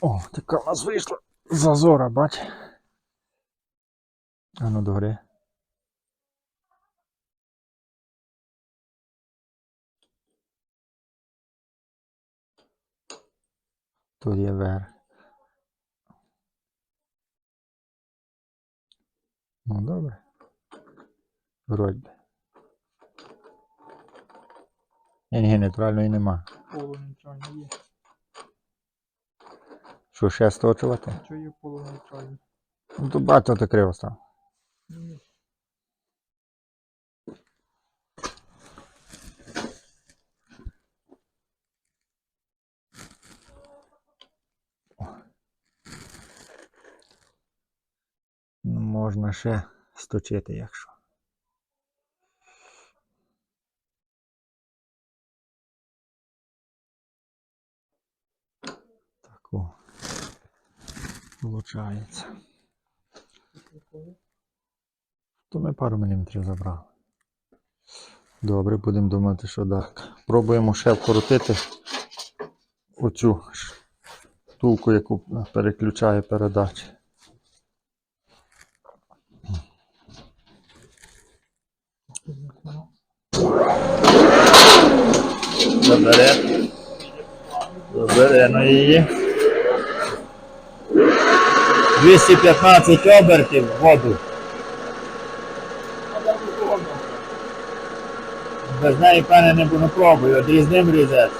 О, така у нас вийшла зазора, бач. А ну догори. Тут є верх. Ну добре. Вроді. Ні, ні, нейтральної нема. Полунейтральний є. Що ще сточувати? Що є полунейтральний? Ну то багато ти криво став. Ні. Ну, можна ще сточити, якщо. Так, о. Получається. То ми пару міліметрів забрали. Добре, будемо думати, що так. Пробуємо ще вкрутити оцю штуку, яку переключає передачі. Забере. Забере на її. 215 обертів в воду. Без неї, пане, не буду пробую, одрізним різець.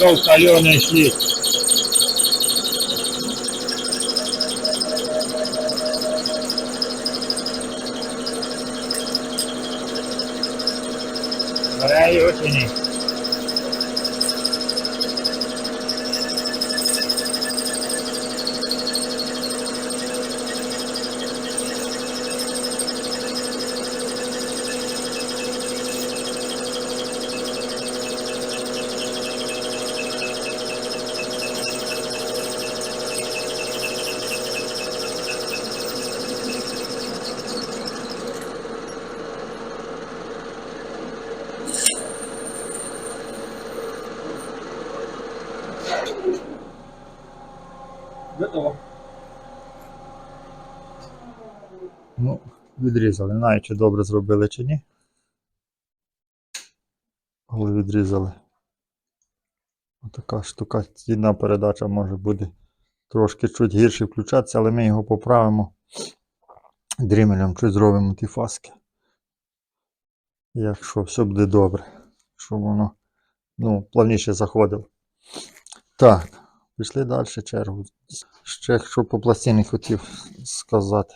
Пішов кальоний слід. Бере його чи ні? Готово. Ну, відрізали. Не знаю, чи добре зробили, чи ні. Але відрізали. Отака штука. Цідна передача може буде трошки чуть гірше включатися, але ми його поправимо. Дрімелем чуть зробимо ті фаски. Якщо все буде добре. Щоб воно ну, плавніше заходило. Так, пішли далі чергу. Ще що по пластині хотів сказати.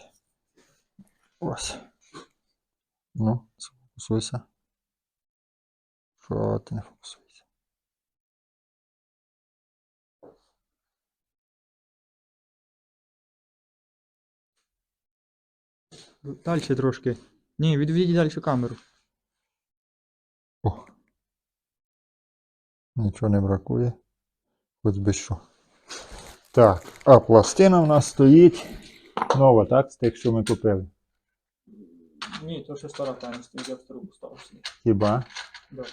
Ось. Ну, сфокусуйся. Що ти не фокусуйся? Далі трошки. Ні, відведіть далі камеру. О. Нічого не бракує. Хоч би що. Так, а пластина в нас стоїть нова, так? З тих, що ми купили. Ні, то ще стара тайна я в стару поставив собі. Хіба? Да.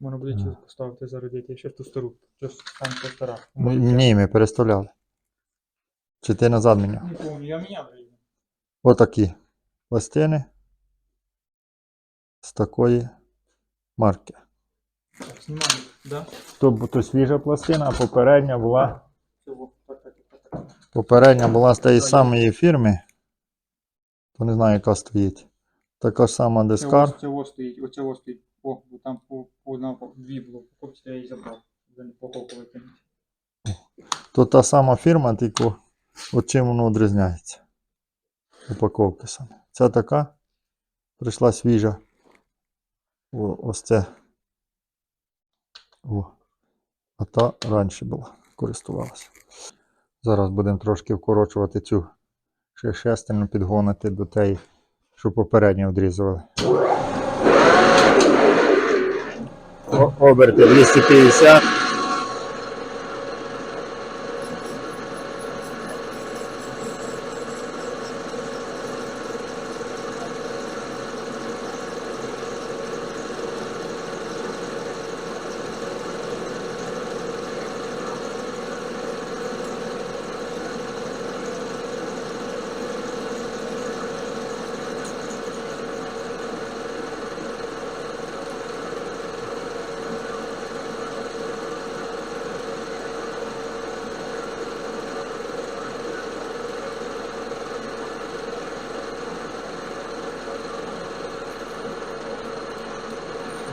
Можна буде чи поставити зарядити, я ще ту стару. Щось там та стара. Ні, ми переставляли. Чи ти назад міняв? Не помню, я міняв її. Отакі пластини з такої марки. Так, знімаю, да? То, то свіжа пластина, а попередня була. Цього, так, так, так, так. Попередня була з тієї самої фірми. То не знаю, яка стоїть. Така ж сама дискар. ось, ось стоїть, оце ось стоїть. О, бо там по, по одна, по дві було, упаковці я її забрав. Вже не викинути. То та сама фірма, тільки от чим воно відрізняється. Упаковки саме. Ця така прийшла свіжа. О, ось це. О. А та раніше була, користувалася. Зараз будемо трошки вкорочувати цю ще шестерню, підгонити до тієї, що попередньо відрізували. Оберти 250.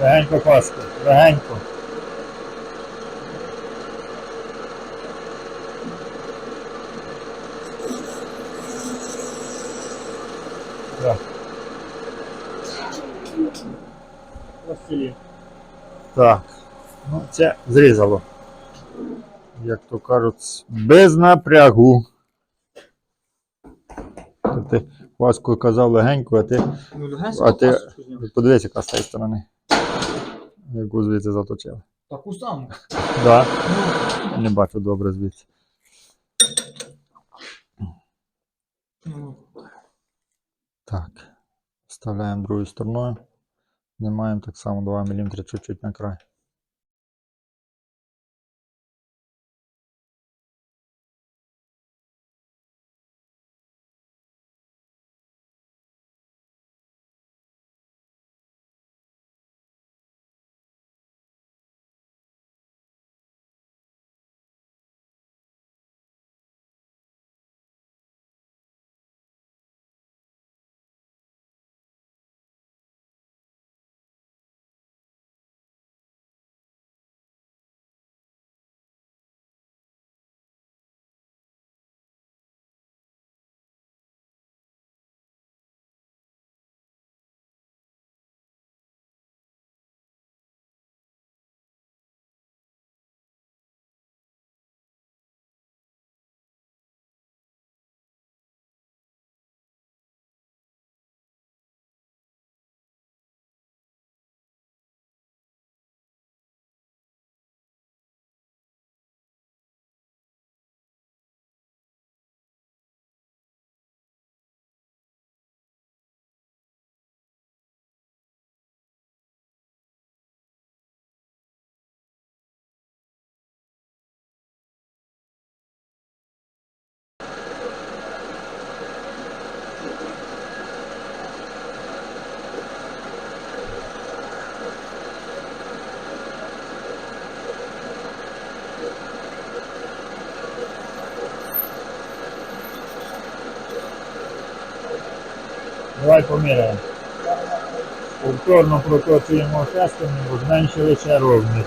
Легенько паску, легенько. Так. Так. Ну, це зрізало. Як то кажуть, без напрягу. Ти Ваську казав легенько, а ти Ну, легенько А ти- подивись, яка з цієї сторони. Яку звідси заточили. Таку саму. Да. Не бачу добре звідси. Ну, Так. Вставляємо другою стороною. Знімаємо так само 2 мм чуть-чуть на край. Давай поміряємо. Повторно проточуємо шестерню, зменшили ще розмір.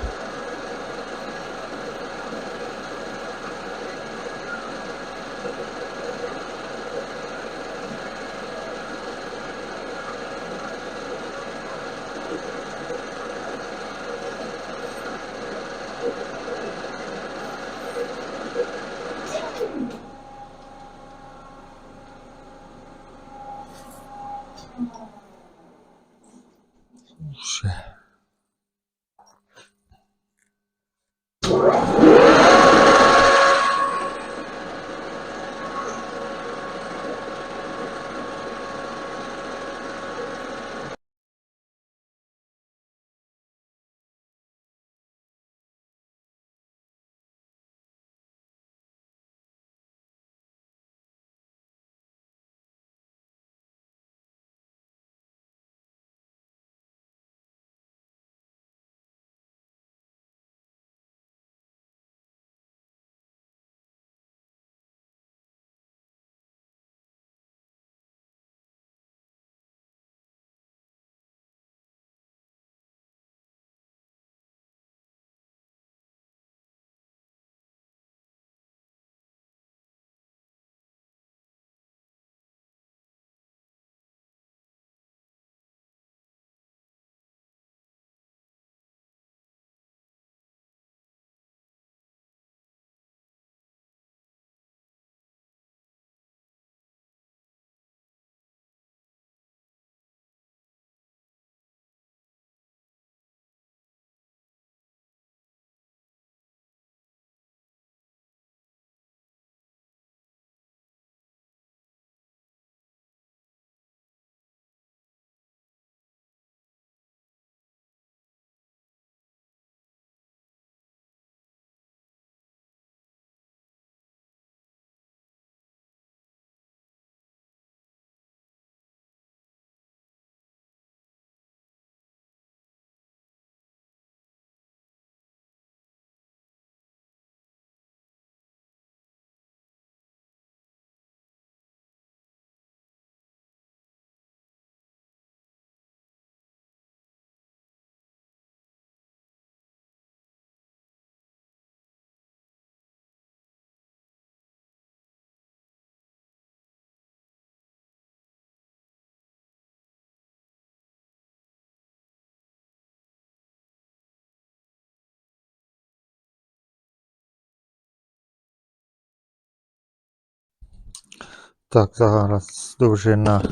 Так, зараз довжина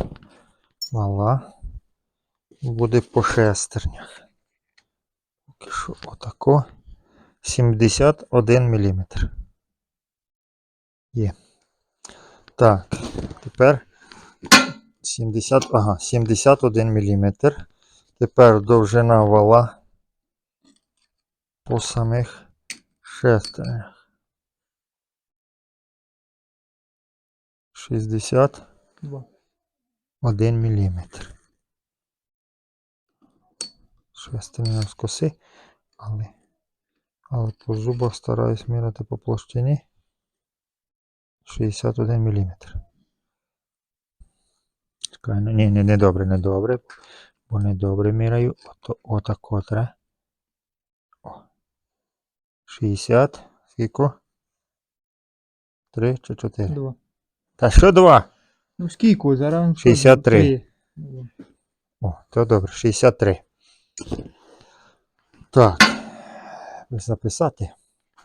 мала. Буде по шестернях. Поки що отако. 71 мм. Є. Так, тепер 70, ага, 71 мм. Тепер довжина вала по самих шестернях. 61 Два. мм. Шестерня з коси, але, але по зубах стараюсь міряти по площині 61 мм. Чекай, ну, ні, не, не добре, не добре. Бо не добре міряю. Ото, отако треба. О. 60. Скільки? 3 чи 4? Два. Та що два? Ну скільки зараз? 63. О, то добре, 63. Так. Записати.